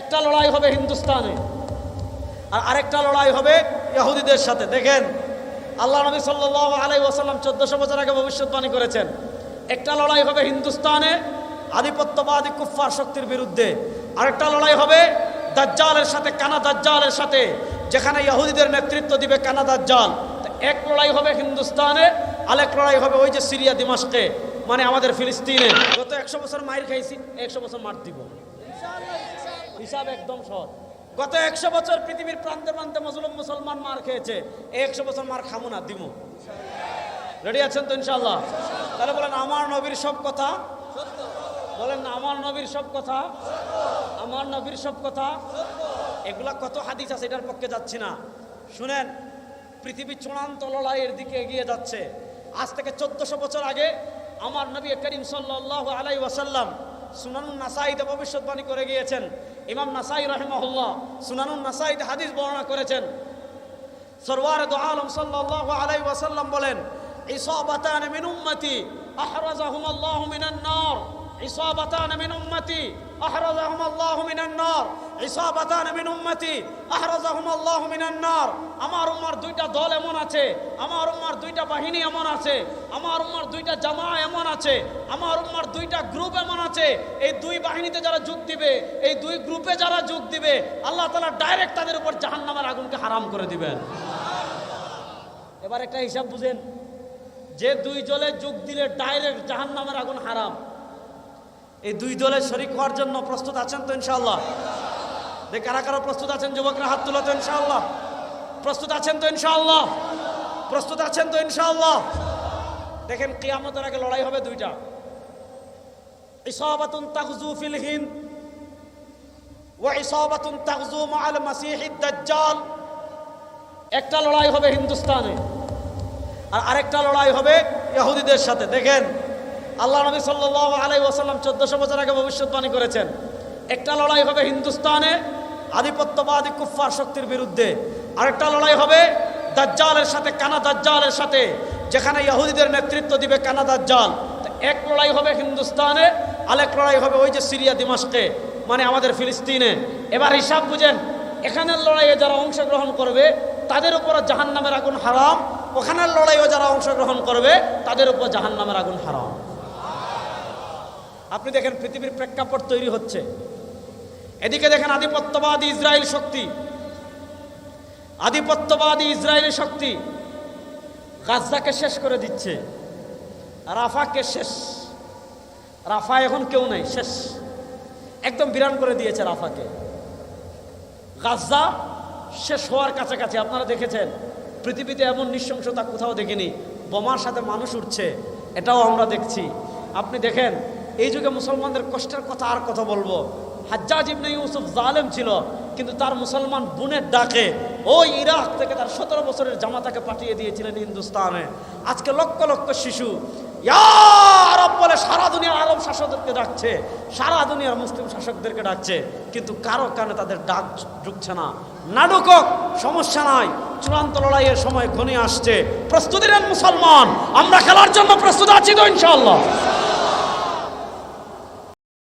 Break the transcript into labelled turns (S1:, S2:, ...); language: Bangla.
S1: একটা লড়াই হবে হিন্দুস্তানে, আর আরেকটা লড়াই হবে ইহুদিদের সাথে। দেখেন, আল্লাহ নবী সাল্লাল্লাহু আলাইহি ওয়াসাল্লাম চোদ্দশো বছর আগে ভবিষ্যৎবাণী করেছেন, একটা লড়াই হবে হিন্দুস্তানে আধিপত্যবাদী কুফফার শক্তির বিরুদ্ধে, আরেকটা লড়াই হবে দাজ্জালের সাথে, কানা দাজ্জালের সাথে, যেখানে ইহুদিদের নেতৃত্ব দিবে কানা দাজ্জাল। এক লড়াই হবে হিন্দুস্তানে, আরেক লড়াই হবে ওই যে সিরিয়া, দিমাশকে মানে আমাদের ফিলিস্তিনে। গত একশো বছর মায়ের খাইছি, একশো বছর মার দিব। হিসাব একদম সৎ গত একশো বছর পৃথিবীর প্রান্তে প্রান্তে মুসলিম মুসলমান মার খেয়েছে। এই একশো বছর মার খামো না, দিমু। রেডি আছেন তো ইনশাল্লাহ তাহলে বলেন, আমার নবীর সব কথা? বলেন না আমার নবীর সব কথা? আমার নবীর সব কথা? এগুলা কত হাদিস আছে, এটার পক্ষে যাচ্ছি না। শুনেন, পৃথিবী চূড়ান্ত লড়াইয়ের দিকে এগিয়ে যাচ্ছে। আজ থেকে চোদ্দশো বছর আগে আমার নবী করিম সাল্লাহ আলাই ওয়াসাল্লাম সুনানুন নাসাইতে ভবিষ্যৎবাণী করে গিয়েছেন। ইমাম নাসাই রহমহল্লা সুনানুন নাসাইতে হাদিস বর্ণনা করেছেন। সরওয়ার দো আলম সাল্লাহ আলাই ওয়াসাল্লাম বলেন, ইসবাতান মিন উম্মতি আহরাজাহুম আল্লাহু মিনান নার। ইসাবাতান মিন উম্মতি আহরাজাহুম আল্লাহু মিনান নার ইসাবাতান মিন উম্মতি আহরাজাহুম আল্লাহু মিনান নার আমার উম্মার দুইটা দল এমন আছে, আমার উম্মার দুইটা বাহিনী এমন আছে, আমার উম্মার দুইটা জামা এমন আছে, আমার উম্মার দুইটা গ্রুপ এমন আছে। এই দুই বাহিনীতে যারা যোগ দিবে, এই দুই গ্রুপে যারা যোগ দিবে, আল্লাহ তাআলা ডাইরেক্ট তাদের উপর জাহান্নামের আগুনকে হারাম করে দিবেন। এবার একটা হিসাব বুঝেন, যে দুই দলে যোগ দিলে ডাইরেক্ট জাহান নামের আগুন হারাম। এই দুই দলের শরিক হওয়ার জন্য প্রস্তুত আছেন তো ইনশাল্লাহ দেখ কারা কারা প্রস্তুত আছেন? যুবকরা হাত তুলো তো ইনশাআল্লাহ। প্রস্তুত আছেন তো ইনশাআল্লাহ? প্রস্তুত আছেন তো ইনশাআল্লাহ? দেখেন কিয়ামতের আগে লড়াই হবে দুইটা। ইসাবাতুন তাগজু ফিল হিন্দ ওয়া ইসাবাতুন মাসিহিদ দাজ্জাল একটা লড়াই হবে হিন্দুস্তানে আর আরেকটা লড়াই হবে ইহুদিদের সাথে। দেখেন আল্লাহ নবী সাল্লাল্লাহু আলাইহি ওয়াসাল্লাম চোদ্দশো বছর আগে ভবিষ্যৎবাণী করেছেন, একটা লড়াই হবে হিন্দুস্তানে, আধিপত্যবাদী কুফফার শক্তির বিরুদ্ধে। আরেকটা লড়াই হবে দাজ্জালের সাথে, কানা দাজ্জালের সাথে, যেখানে ইহুদিদের নেতৃত্ব দিবে কানা দাজ্জাল। এক লড়াই হবে হিন্দুস্তানে, আরেক লড়াই হবে ওই যে সিরিয়া, দিমাশকে মানে আমাদের ফিলিস্তিনে। এবার হিসাব বুঝেন, এখানের লড়াইয়ে যারা অংশগ্রহণ করবে, তাদের উপর জাহান নামের আগুন হারাম, ওখানের লড়াইও যারা অংশগ্রহণ করবে, তাদের উপর জাহান নামের আগুন হারাম। আপনি দেখেন পৃথিবীর প্রেক্ষাপট তৈরি হচ্ছে। এদিকে দেখেন আধিপত্যবাদী ইসরায়েল শক্তি। আধিপত্যবাদী ইসরায়েলি শক্তি গাজদাকে শেষ করে দিচ্ছে। রাফাকে শেষ। রাফা এখন কেউ নাই, শেষ। একদম বিরান করে দিয়েছে রাফাকে। গাজা শেষ হওয়ার কাছাকাছি, আপনারা দেখেছেন, পৃথিবীতে এমন নৃশংসতা কোথাও দেখিনি। বোমার সাথে মানুষ উঠছে, এটাও আমরা দেখছি। আপনি দেখেন এই যুগে মুসলমানদের কষ্টের কথা আর কথা বলব। হাজ্জাজ ইবনে ইউসুফ জালেম ছিল, কিন্তু তার মুসলমান বোনের ডাকে ওই ইরাক থেকে তার সতেরো বছরের জামাতাকে পাঠিয়ে দিয়েছিলেন হিন্দুস্তানে। আজকে লক্ষ লক্ষ শিশু আরব বলে সারা দুনিয়ার আরব শাসকদেরকে ডাকছে, সারা দুনিয়ার মুসলিম শাসকদেরকে ডাকছে, কিন্তু কারও কানে তাদের ডাক ঢুকছে না। নাটক সমস্যা নাই। চূড়ান্ত লড়াইয়ের সময় ঘনিয়ে আসছে। প্রস্তুতি নেন মুসলমান, আমরা খেলার জন্য প্রস্তুত আছি তো ইনশাল্লাহ